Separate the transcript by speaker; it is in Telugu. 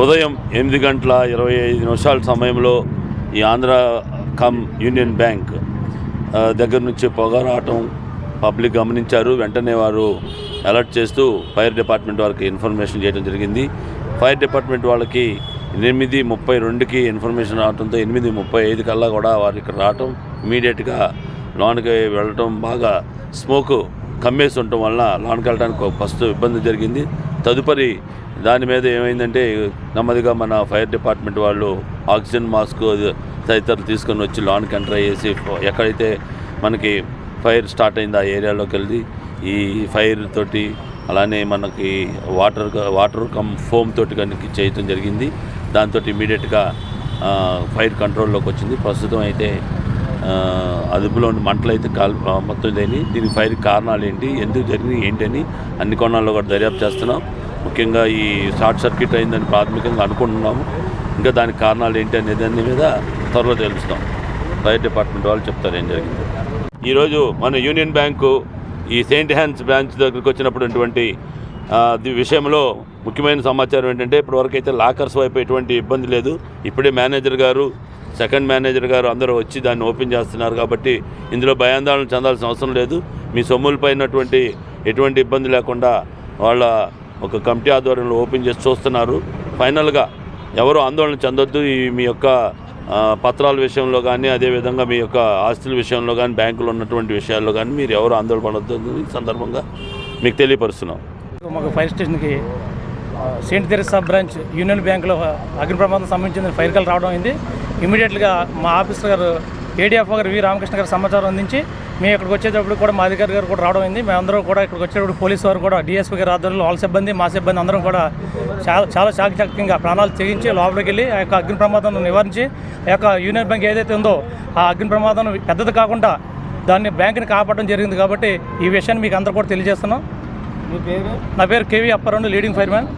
Speaker 1: ఉదయం ఎనిమిది గంటల ఇరవై ఐదు నిమిషాల సమయంలో ఈ ఆంధ్ర కమ్ యూనియన్ బ్యాంక్ దగ్గర నుంచి పొగ రావటం పబ్లిక్ గమనించారు. వెంటనే వారు అలర్ట్ చేస్తూ ఫైర్ డిపార్ట్మెంట్ వారికి ఇన్ఫర్మేషన్ చేయడం జరిగింది. ఫైర్ డిపార్ట్మెంట్ వాళ్ళకి ఎనిమిది ముప్పై రెండుకి ఇన్ఫర్మేషన్ రావడంతో ఎనిమిది ముప్పై ఐదు కల్లా కూడా వారు ఇక్కడ రావటం ఇమీడియట్గా లోనికి వెళ్ళటం బాగా స్మోక్ కమ్మేసి ఉండటం వలన లోనికి వెళ్ళడానికి ఒక ఫస్ట్ ఇబ్బంది జరిగింది. తదుపరి దాని మీద ఏమైందంటే నెమ్మదిగా మన ఫైర్ డిపార్ట్మెంట్ వాళ్ళు ఆక్సిజన్ మాస్క్ తదితరులు తీసుకొని వచ్చి లాన్ కంట్రై చేసి ఎక్కడైతే మనకి ఫైర్ స్టార్ట్ అయింది ఆ ఏరియాలోకి వెళ్ళి ఈ ఫైర్ తోటి అలానే మనకి వాటర్ వాటర్ కమ్ ఫోమ్ తోటి కనుక చేయటం జరిగింది. దాంతో ఇమీడియట్గా ఫైర్ కంట్రోల్లోకి వచ్చింది. ప్రస్తుతం అయితే అదుపులో ఉండి మంటలు అయితే కాల్ మొత్తం లేని దీనికి ఫైర్ కారణాలు ఏంటి ఎందుకు జరిగినాయి ఏంటని అన్ని కోణాల్లో కూడా దర్యాప్తు చేస్తున్నాం. ముఖ్యంగా ఈ షార్ట్ సర్క్యూట్ అయిందని ప్రాథమికంగా అనుకుంటున్నాము. ఇంకా దానికి కారణాలు ఏంటి అనే దాని మీద త్వరలో తెలుస్తాం. ఫైర్ డిపార్ట్మెంట్ వాళ్ళు చెప్తారు ఏం జరిగింది. ఈరోజు మన యూనియన్ బ్యాంకు ఈ సెయింట్ హ్యాన్స్ బ్రాంచ్ దగ్గరికి వచ్చినటువంటి విషయంలో ముఖ్యమైన సమాచారం ఏంటంటే ఇప్పటివరకు అయితే లాకర్స్ వైపు ఎటువంటి ఇబ్బంది లేదు. ఇప్పుడే మేనేజర్ గారు సెకండ్ మేనేజర్ గారు అందరూ వచ్చి దాన్ని ఓపెన్ చేస్తున్నారు కాబట్టి ఇందులో భయాందోళన చెందాల్సిన అవసరం లేదు. మీ సొమ్ములపైనటువంటి ఎటువంటి ఇబ్బంది లేకుండా వాళ్ళ ఒక కమిటీ ఆధ్వర్యంలో ఓపెన్ చేసి చూస్తున్నారు. ఫైనల్గా ఎవరు ఆందోళన చెందొద్దు. ఈ మీ యొక్క పత్రాల విషయంలో కానీ అదేవిధంగా మీ యొక్క ఆస్తుల విషయంలో కానీ బ్యాంకులో ఉన్నటువంటి విషయాల్లో కానీ మీరు ఎవరు ఆందోళన పడొద్దు సందర్భంగా మీకు తెలియపరుస్తున్నాం.
Speaker 2: మాకు ఫైర్ స్టేషన్కి సెయింట్ తెరెసా బ్రాంచ్ యూనియన్ బ్యాంకులో అగ్ని ప్రమాదం సంబంధించిన ఫైర్ కాల్ రావడం అయింది. ఇమీడియట్గా మా ఆఫీసర్ గారు ఏడీఎఫ్ గారు వి రామకృష్ణ గారు సమాచారం అందించి మేము ఇక్కడికి వచ్చేటప్పుడు కూడా మా అధికారి గారు కూడా రావడం అయింది. మేమందరం కూడా ఇక్కడికి వచ్చేటప్పుడు పోలీసు వారు కూడా డిఎస్పీ గారి ఆధ్వర్యంలో వాళ్ళ సిబ్బంది మా సిబ్బంది అందరం కూడా చాలా చాలా చాకచక్యంగా ప్రాణాలు తెగించి లోపలికి వెళ్ళి ఆ యొక్క అగ్ని ప్రమాదం నివారించి ఆ యొక్క యూనియన్ బ్యాంక్ ఏదైతే ఉందో ఆ అగ్ని ప్రమాదం పెద్దది కాకుండా దాన్ని బ్యాంకుని కాపాడడం జరిగింది కాబట్టి ఈ విషయాన్ని మీకు అందరూ కూడా తెలియజేస్తున్నాం. నా పేరు కేవీ అప్పారావు లీడింగ్ ఫైర్మ్యాన్